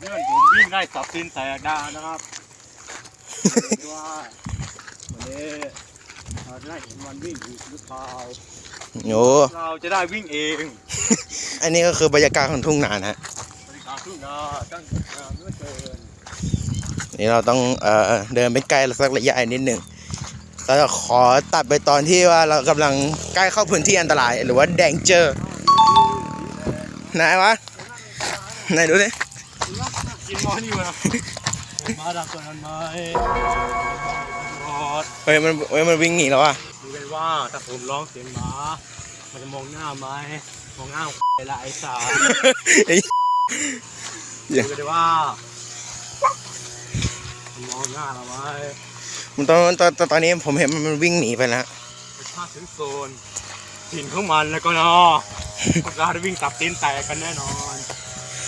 เพื่อนผมวิ่งได้สับตีนแตกดานะครับไม่ว่าวันนี้เราจะได้เห็นวันวิ่งอีกหรือเปล่าโอ้เราจะได้วิ่งเองอันนี้ก็คือบรรยากาศของทุ่งนานะฮะบริการทุ่งนาตั้งงานเมื่อเกินนี่เราต้องเอ่อเดินไปใกล้สักระยะนิดหนึ่งเราจะขอตัดไปตอนที่ว่าเรากำลังใกล้เข้าพื้นที่อันตราย หรือว่าแดงเจอไหนวะไหนดูดิกิน มอนี่วะมาดักตัวนั้นไหมรอดเฮ้ยมันเฮ้ยมันวิ่งหนีแล้วอะดูกันว่าถ้าผมร้องเสียงหมามันจะมองหน้าไหมมองหน้าเวลาไอ้สาวไอ้ดูกันว่ามันมองหน้าเราไหมมันตอนตอนตอนตอนนี้ผมเห็นมันมันวิ่งหนีไปแล้วไปพาถึงโซนถิ่นของมันแล้วก็เนาะเราจะวิ่งตับตีนแตกกันแน่นอน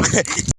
Okay.